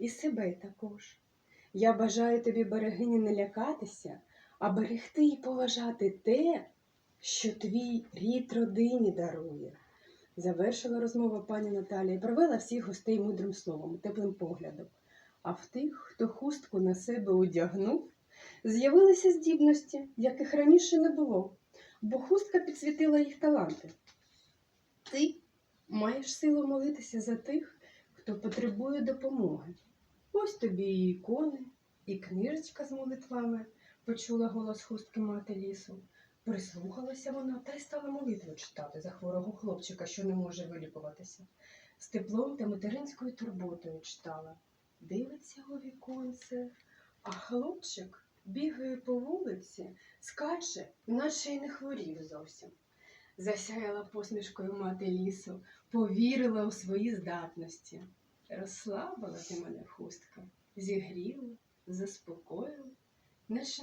і себе також. Я бажаю тобі, берегині, не лякатися, а берегти і поважати те, що твій рід родині дарує. Завершила розмова пані Наталія і провела всіх гостей мудрим словом, теплим поглядом. А в тих, хто хустку на себе одягнув, з'явилися здібності, яких раніше не було, бо хустка підсвітила їх таланти. Ти маєш силу молитися за тих, хто потребує допомоги. Ось тобі і ікони, і книжечка з молитвами, почула голос хустки мати лісу. Прислухалася вона та й стала молитву читати за хворого хлопчика, що не може вилікуватися. З теплом та материнською турботою читала. Дивиться у віконце, а хлопчик бігає по вулиці, скаче, наче й не хворів зовсім. Засяяла посмішкою мати лісу, повірила у свої здатності. Розслабила ти мене хустка, зігріла, заспокоїла, наче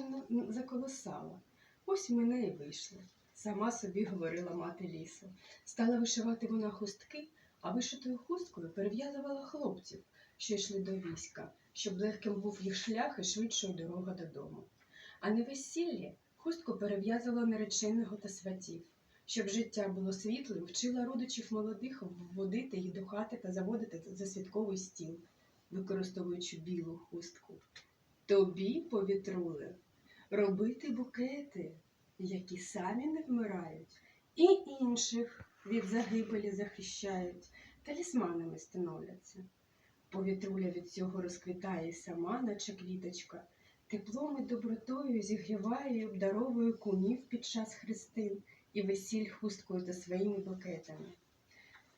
заколосала. Ось мене і вийшло. Сама собі говорила мати лісу. Стала вишивати вона хустки, а вишитою хусткою перев'язувала хлопців, що йшли до війська, щоб легким був їх шлях і швидшою дорога додому. А на весіллі хустку перев'язувала нареченого та сватів. Щоб життя було світлим, вчила родичів молодих вводити їх до хати та заводити за святковий стіл, використовуючи білу хустку. Тобі, повітрули, робити букети, які самі не вмирають, і інших від загибелі захищають, талісманами становляться. Повітруля від цього розквітає сама, наче квіточка, теплом і добротою зігріває і обдаровує кумів під час хрестин і весіль хусткою та своїми букетами.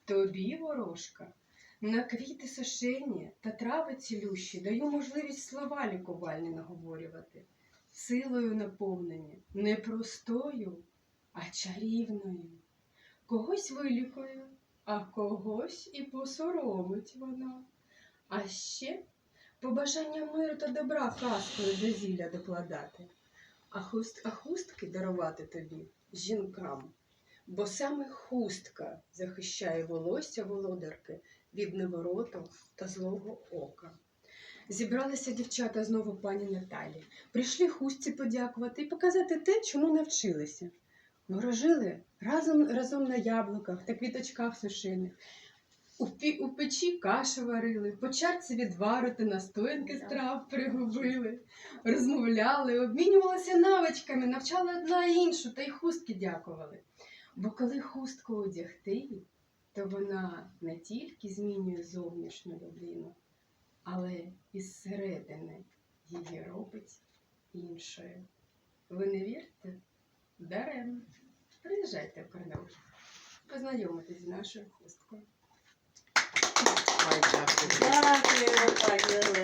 Тобі, ворожка, на квіти сушені та трави цілющі даю можливість слова лікувальні наговорювати, силою наповнені, не простою, а чарівною. Когось вилікує, а когось і посоромить вона. А ще побажання миру та добра казкою до зілля докладати, а, хуст, а хустки дарувати тобі жінкам. Бо саме хустка захищає волосся володарки від невороту та злого ока. Зібралися дівчата знову пані Наталі. Прийшли хустці подякувати і показати те, чому навчилися. Ворожили разом, разом на яблуках та квіточках сушених. У, пі, у печі кашу варили, по чарці відвару та настоянки з трав пригубили, розмовляли, обмінювалися навичками, навчали одна іншу та й хустки дякували. Бо коли хустку одягти, то вона не тільки змінює зовнішню людину, але і зсередини її робить іншою. Ви не вірите? Даремно. Приїжджайте в Карнауш, познайомитесь з нашою хусткою. March after. You look like little